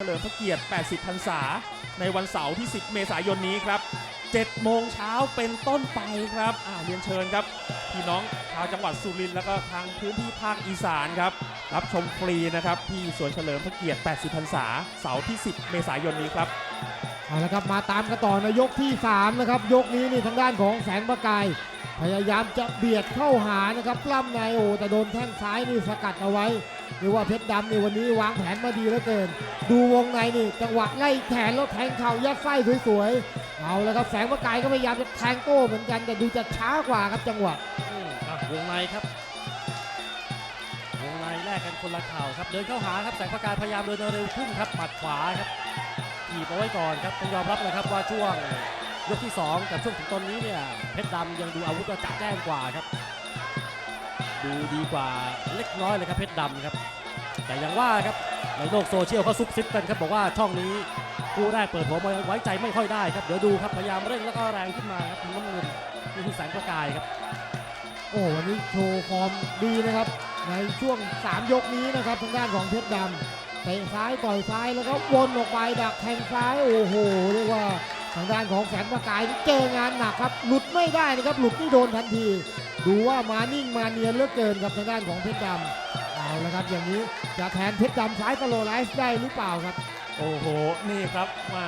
เฉลิมพระเกียรติ 80 พรรษา ในวันเสาร์ที่ 10 เมษายนนี้ครับ 7 โมงเช้าเป็นต้นไปครับ อ่าเรียนเชิญครับ พี่น้องชาวจังหวัดสุรินทร์แล้วก็ทางพื้นที่ภาคอีสานครับ รับชมฟรีนะครับ ที่สวนเฉลิมพระเกียรติ 80 พรรษา เสาร์ที่ 10 เมษายนนี้ครับ เอาละครับมาตามกันต่อในยกที่ 3 นะครับ ยกนี้นี่ทางด้านของแสงประกาย พยายามจะเบียดเข้าหานะครับปล้ำในโอแต่โดนแข้งซ้ายนี่สกัดเอาไว้ เรียกว่าเพชรดำนี่วันนี้วางแผนมาดีเหลือเกิน ดูวงในนี่จังหวะไล่แขนแล้วแทงเข่ายัดไส้สวยๆเอาและครับแสงประกายก็พยายามจะแทงโต้เหมือนกันแต่ดูจะช้ากว่าครับจังหวะอืมอะวงในครับ วงในแลกกันคนละเข่าครับ เดินเข้าหาครับแสงประกายพยายามเดินเร็วขึ้นครับหมัดขวาครับถีบเอาไว้ก่อนครับต้องยอมรับเลยครับว่าช่วงยกที่2กับช่วงถึงตอนนี้เนี่ยเพชรดำยังดูอาวุธว่าจัดแจ้งกว่าครับ ดูดีกว่าเล็กน้อยเลยครับเพชรดำครับ แต่อยังว่าครับในโลกโซเชียลเขาซุบซิบกันครับบอกว่าช่องนี้คู่แรกเปิดหัวมาไว้ใจไม่ค่อยได้ครับเดี๋ยวดูครับพยายามเร่งแล้วก็แรงขึ้นมาครับทีมน้ำเงินนี่คือแสงประกายครับ โอ้วันนี้โชว์ฟอร์มดีนะครับ ในช่วง 3 ยกนี้นะครับทางด้านของเพชรดำเตะซ้ายต่อยซ้ายแล้วก็วนออกไปดักแทงซ้ายโอ้โหเรียกว่าทางด้านของแสงประกายนี่เจองานหนักครับ หลุดไม่ได้นะครับ หลุดนี่โดนทันที ดูว่ามานิ่งมาเนียนเหลือเกินครับทางด้านของเพชรดำเอาละครับ อย่างนี้จะแทนเพชรดำซ้ายสโลไลฟ์ได้หรือเปล่าครับ โอ้โห นี่ครับมา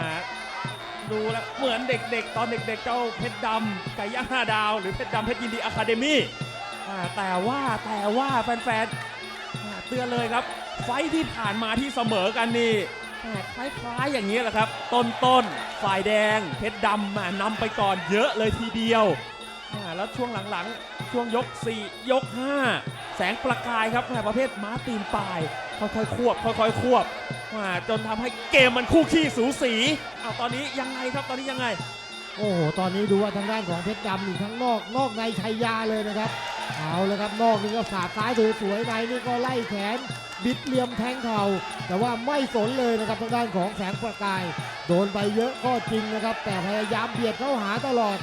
ดูแล้วเหมือนเด็กๆ ตอนเด็กๆ เจ้าเพชรดำไก่ย่างห้าดาว หรือเพชรดำเพชรยินดีอะคาเดมี่แต่ว่าแต่ว่าแฟนๆเตือนเลยครับ ไฟที่ผ่านมาที่เสมอกันนี่คล้ายๆอย่างนี้แหละครับ ต้นๆฝ่ายแดง เพชรดำมานำไปก่อนเยอะเลยทีเดียวแล้วช่วงหลังๆ ช่วงยก 4 ยก 5 แสงประกายครับแหม่ประเภทม้าตีนปลาย ค่อยๆ ควบ ค่อยๆ ควบมาจนทำให้เกมมันคู่ขี้สูสีเอาตอนนี้ยังไงครับตอนนี้ยังไง โอ้โห ตอนนี้ดูว่าทางด้านของเพชรดำนี่ทั้งนอกนอกในชัยยาเลยนะครับ เอาเลยครับนอกนี่ก็สาดซ้ายสวยๆในนี่ก็ไล่แขนบิดเหลี่ยมแทงเข่าแต่ว่าไม่สนเลยนะครับทางด้านของแสงประกาย โดนไปเยอะก็จริงนะครับ แต่พยายามเบียดเข้าหาตลอด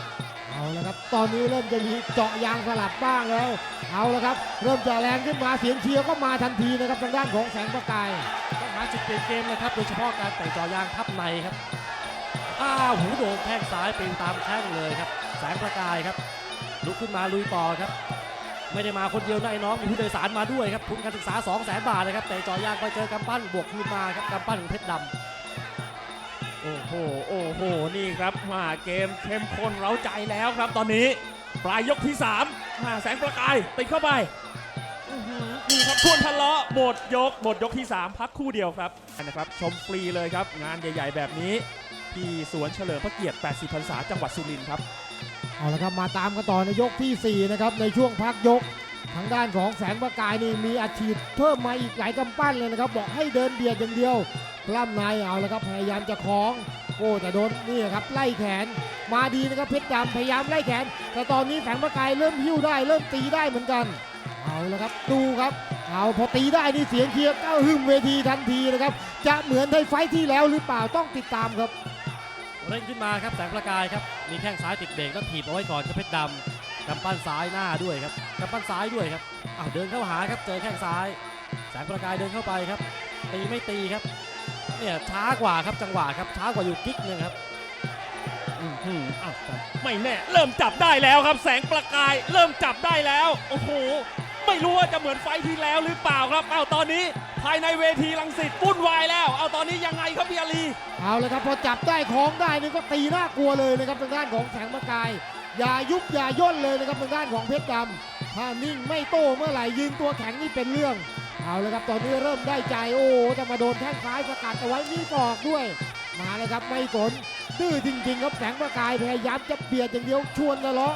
เอาละครับ ตอนนี้เริ่มจะมีเจาะยางสลับบ้างแล้ว เอาละครับ เริ่มจะแรงขึ้นมาเสียงเชียร์ก็มาทันทีนะครับทางด้านของแสงประกายต้องหาจุดเปลี่ยนเกมนะครับ โดยเฉพาะการเตะจ่อยางทับในครับ อ้าวหูโดนแข้งซ้ายปีนตามแข้งเลยครับ แสงประกายครับ ลุกขึ้นมาลุยต่อครับ ไม่ได้มาคนเดียวนะไอ้น้องมีผู้โดยสารมาด้วยครับทุนการศึกษา2 0 0แสนบาทนะครับเตะจ่อยางไปเจอกำปั้นบวกคืนมาครับกำปั้นของเพชรดำ อ้โห โอ้โห นี่ครับมาเกมเข้มข้นเร้าใจแล้วครับตอนนี้ ปลายยกที่3มาแสงประกายติดเข้าไปอื้อหือนี่ครับทวนทะเลาะหมดยก หมดยกที่ 3 พักคู่เดียวครับนะครับ ชมฟรีเลยครับ งานใหญ่ ๆ แบบนี้ ที่สวนเฉลิมพระเกียรติ 80 พรรษาจังหวัดสุรินทร์ครับ เอาละครับมาตามกันต่อในยกทีสี่4 นะครับ ในช่วงพักยก ทางด้านของแสงประกายนี่มีอาชีพเพิ่มมาอีกหลายกำปั้นเลยนะครับ บอกให้เดินเบียดอย่างเดียว กล้ามในเอาละครับพยายามจะคล้องโอ้แต่โดนนี่ครับไล่แขน มาดีนะครับเพชรดำพยายามไล่แขน แต่ตอนนี้แสงประกายเริ่มหิ้วได้ เริ่มตีได้เหมือนกัน เอาละครับดูครับ เอาพอตีได้นี่เสียงเชียร์ก้าวหึ่มเวทีทันทีนะครับ จะเหมือนในไฟท์ที่แล้วหรือเปล่าต้องติดตามครับ เร่งขึ้นมาครับแสงประกายครับมีแข้งซ้ายติดเบรกแล้วถีบเอาไว้ก่อนครับเพชรดำกำปั้นซ้ายหน้าด้วยครับกำปั้นซ้ายด้วยครับอ้าวเดินเข้าหาครับเจอแข้งซ้าย แสงประกายเดินเข้าไปครับตีไม่ตีครับ เนี่ยช้ากว่าครับจังหวะครับช้ากว่าอยู่กิ๊กหนึงครับอื้อหืออ้าวไม่แน่เริ่มจับได้แล้วครับ แสงประกาย เริ่มจับได้แล้ว โอ้โห ไม่รู้ว่าจะเหมือนไฟท์ที่แล้วหรือเปล่าครับ เอาตอนนี้ภายในเวทีลังสิตวุ่นวายแล้ว เอาตอนนี้ยังไงครับพี่อาลีเอาเลยครับพอจับได้ของได้นี่ก็ตีน่ากลัวเลยนะครับทางด้านของแสงประกาย อย่ายุบอย่าย่นเลยนะครับทางด้านของเพชรดำถ้านิ่งไม่โต้เมื่อไหร่ยืนตัวแข็งนี่เป็นเรื่อง เอาเลยครับตอนนี้เริ่มได้ใจโอ้จะมาโดนแข้งซ้ายสกัดเอาไว้มีศอกด้วย มาเลยครับไม่สนดื้อจริง ๆ ครับแสงประกายพยายามจะเบียดอย่างเดียวชวนทะเลาะ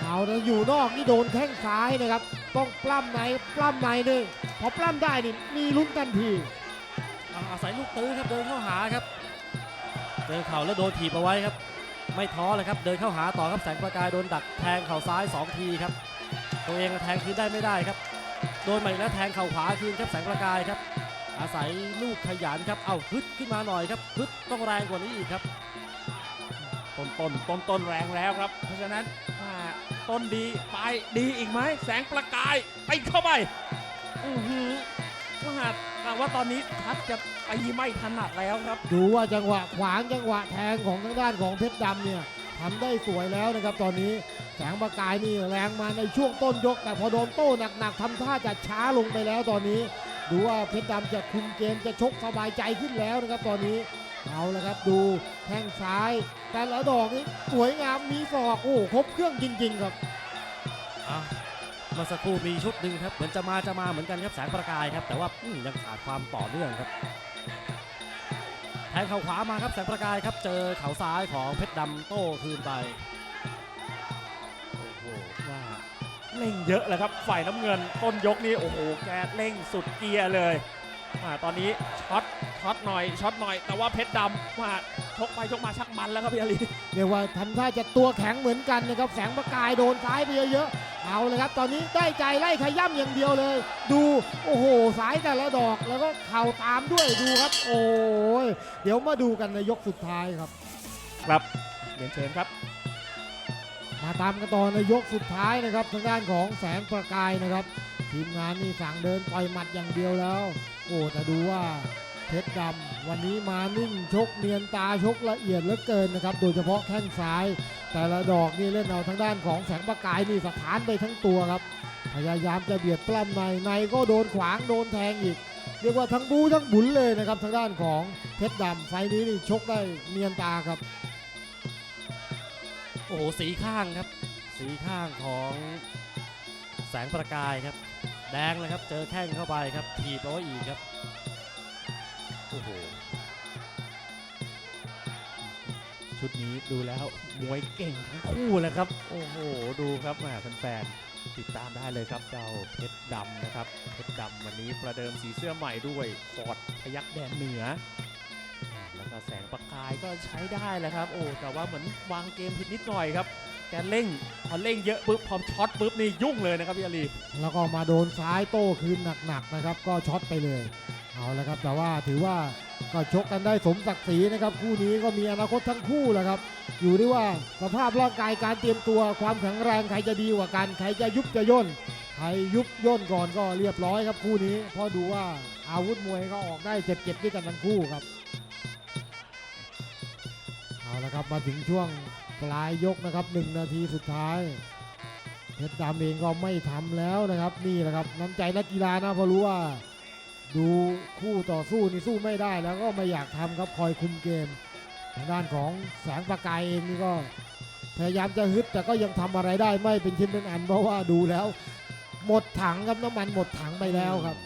เอาแต่อยู่นอกนี่โดนแข้งซ้ายนะครับ ต้องปล้ำในปล้ำในหนึ่งพอปล้ำได้นี่มีลุ้นทันทีอาอาศัยลูกตื้อครับเดินเข้าหาครับเจอเข่าแล้วโดนถีบเอาไว้ครับ ไม่ท้อเลยครับเดินเข้าหาต่อครับแสงประกายโดนดักแทงเข่าซ้าย 2 ทีครับ ตัวเองแทงคืนได้ไม่ได้ครับ ดนใหม่แล้วแทงเข่าขวาคืนครับแสงประกายครับ อาศัยลูกขยันครับเอาฮึดขึ้นมาหน่อยครับฮึดต้องแรงกว่านี้อีกครับ ต้นต้นต้นต้นแรงแล้วครับ เพราะฉะนั้นอ่าต้นดีปลายดีอีกไหมแสงประกายไปเข้าไปอือหือว่าอ่าว่าตอนนี้ทักจะตีไม่ถนัดแล้วครับ ดูว่าจังหวะขวางจังหวะแทงของทางด้านของเพชรดำเนี่ย ทำได้สวยแล้วนะครับตอนนี้แสงประกายนี่แรงมาในช่วงต้นยก แต่พอโดนโต้หนักๆทำท่าจะช้าลงไปแล้วตอนนี้ ดูว่าเพชรดำจะคุมเกมจะชกสบายใจขึ้นแล้วนะครับตอนนี้เอาละครับดูแข้งซ้าย แต่ละดอกนี่สวยงามมีศอกโอ้ครบเครื่องจริง ๆ ครับเมื่อสักครู่มีชุดหนึ่งครับเหมือนจะมาจะมาเหมือนกันครับแสงประกายครับแต่ว่ายังขาดความต่อเนื่องครับ งเข่าขวามาครับแสงประกายครับ เจอเข่าซ้ายของเพชรดำโต้คืนไป โอ้โหว่าเร่งเยอะแล้วครับ ฝ่ายน้ำเงินต้นยกนี่โอ้โหแกเร่งสุดเกียร์เลยอ่าตอนนี้ช็อตช็อตหน่อยช็อตหน่อย แต่ว่าเพชรดำว่าชกไปชกมาชักมันแล้วครับพี่อาลีเรียกว่าทำท่าจะตัวแข็งเหมือนกันนะครับแสงประกายโดนซ้ายไปเยอะๆ เอาเลยครับ ตอนนี้ได้ใจไล่ขย้ำอย่างเดียวเลย ดูโอ้โหสายแต่ละดอกแล้วก็เข่าตามด้วยดูครับ โอ้ยเดี๋ยวมาดูกันในยกสุดท้ายครับ ครับเรียนเชิญครับ มาตามกันต่อในยกสุดท้ายนะครับ ทางด้านของแสงประกายนะครับ ทีมงานนี่สั่งเดินต่อยหมัดอย่างเดียวแล้ว โอ้แต่ดูว่าเพชรดำวันนี้มานิ่งชกเนียนตาชกละเอียดเหลือเกินนะครับ โดยเฉพาะแข้งซ้าย แต่ละดอกนี่เล่นเอาทางด้านของแสงประกายนี่สถานไปทั้งตัวครับ พยายามจะเบียดปล้ำในในก็โดนขวางโดนแทงอีก เรียกว่าทั้งบูทั้งบุนเลยนะครับทางด้านของเพชรดำไฟนี้นี่ชกได้เนียนตาครับโอ้โหสีข้างครับ สีข้างของแสงประกายครับ แดงเลยครับเจอแข้งเข้าไปครับถีบเอาไว้อีกครับโอ้โห ชุดนี้ดูแล้วมวยเก่งทั้งคู่เลยครับ โอ้โห ดูครับแหมแฟนๆติดตามได้เลยครับเจ้าเพชรดำนะครับเพชรดำวันนี้ประเดิมสีเสื้อใหม่ด้วยฟอร์ดพยักแดนเหนือแล้วก็แสงประกายก็ใช้ได้แหละครับ โอ้แต่ว่าเหมือนวางเกมผิดนิดหน่อยครับ แกเร่งพอเร่งเยอะปุ๊บพอช็อตปุ๊บนี่ยุ่งเลยนะครับพี่อาลีแล้วก็มาโดนซ้ายโต้คืนหนักๆนะครับ ก็ช็อตไปเลยเอาละครับ แต่ว่าถือว่าก็ชกกันได้สมศักดิ์ศรีนะครับ คู่นี้ก็มีอนาคตทั้งคู่แหละครับ อยู่ที่ว่าสภาพร่างกายการเตรียมตัวความแข็งแรงใครจะดีกว่ากันใครจะยุบจะย่นใครยุบย่นก่อนก็เรียบร้อยครับคู่นี้เพราะดูว่าอาวุธมวยก็ออกได้เจ็บๆด้วยกันทั้งคู่ครับเอาละครับมาถึงช่วง ปลายยกนะครับหนึ่งนาทีสุดท้ายเพชรดำเองก็ไม่ทำแล้วนะครับ นี่แหละครับน้ำใจนักกีฬานะเพราะรู้ว่า ดูคู่ต่อสู้นี่สู้ไม่ได้แล้วก็ไม่อยากทำครับคอยคุมเกมทางด้านของแสงประกายเองนี่ก็พยายามจะฮึดแต่ก็ยังทำอะไรได้ไม่เป็นชิ้นเป็นอัน เพราะว่าดูแล้ว หมดถังครับน้ำมันหมดถังไปแล้วครับ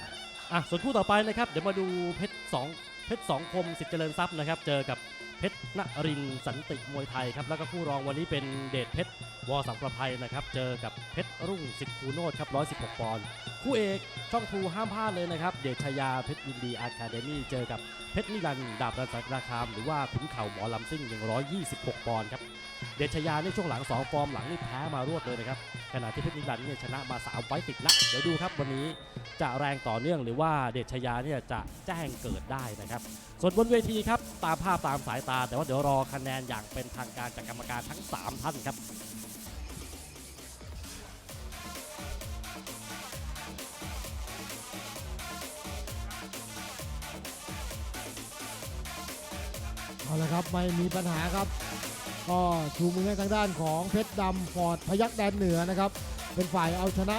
อะส่วนคู่ต่อไปนะครับ เดี๋ยวมาดูเพชรสองเพชรสองคมสิทธิ์เจริญทรัพย์นะครับ เจอกับ เพชรนรินสันติมวยไทยครับแล้วก็คู่รองวันนี้เป็นเดชเพชรวอสังประภัยนะครับเจอกับเพชรรุ่งสิทธิ์คูโนดครับ116 ปอนด์คู่เอกช่องทูห้ามพลาดเลยนะครับ เดชชยาเพชรยินดีอาคาเดมี่เจอกับเพชรนิรันด์ดาบรันสักราคาม หรือว่าขุนเข่าหมอลำซิ่งอย่าง126 ปอนด์ครับ ดชยาในช่วงหลัง 2 ฟอร์มหลังนี่แพ้มารวดเลยนะครับขณะที่เพชรนิรันดร์เนี่ยชนะมา 3 ไฟต์ติดละเดี๋ยวดูครับวันนี้จะแรงต่อเนื่องหรือว่าเดชชยาเนี่ยจะแจ้งเกิดได้นะครับ ส่วนบนเวทีครับตามภาพตามสายตา แต่ว่าเดี๋ยวรอคะแนนอย่างเป็นทางการจากกรรมการทั้ง 3 ท่านครับเอาละครับไม่มีปัญหาครับ ก็ชูมือให้ทางด้านของเพชรดำฟอร์ดพยักแดนเหนือนะครับ เป็นฝ่ายเอาชนะ